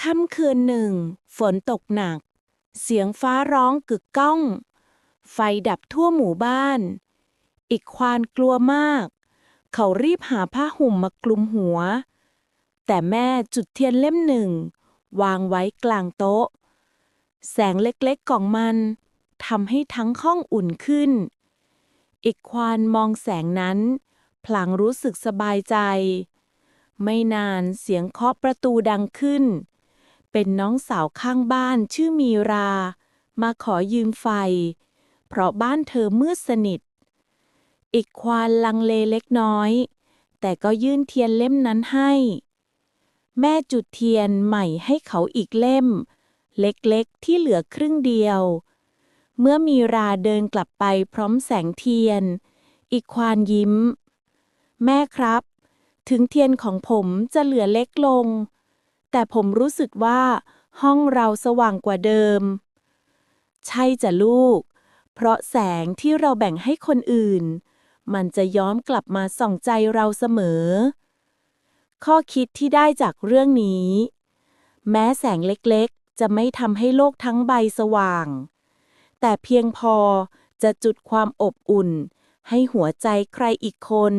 ค่ำคืนหนึ่ง ฝนตกหนัก เสียงฟ้าร้องกึกก้อง ไฟดับทั่วหมู่บ้าน อีกควานกลัวมาก เขารีบหาผ้าห่มมากลุมหัว แต่แม่จุดเทียนเล่มหนึ่ง วางไว้กลางโต๊ะ แสงเล็กๆของมันทำให้ทั้งห้องอุ่นขึ้น อีกควานมองแสงนั้น พลางรู้สึกสบายใจ ไม่นานเสียงเคาะประตูดังขึ้น เป็นน้องสาวข้างบ้านชื่อมีรา มาขอยืมไฟ เพราะบ้านเธอมืดสนิท อีกควานลังเลเล็กน้อย แต่ก็ยื่นเทียนเล่มนั้นให้ แม่จุดเทียนใหม่ให้เขาอีกเล่ม เล็กๆที่เหลือครึ่งเดียว เมื่อมีราเดินกลับไปพร้อมแสงเทียน อีกควานยิ้ม แม่ครับ ถึงเทียนของผมจะเหลือเล็กลง แต่ผมรู้สึกว่า ห้องเราสว่างกว่าเดิม ใช่จ้ะลูก เพราะแสงที่เราแบ่งให้คนอื่น มันจะย้อมกลับมาส่องใจเราเสมอ ข้อคิดที่ได้จากเรื่องนี้ แม้แสงเล็กๆ จะไม่ทำให้โลกทั้งใบสว่าง แต่เพียงพอจะจุดความอบอุ่น ให้หัวใจใครอีกคน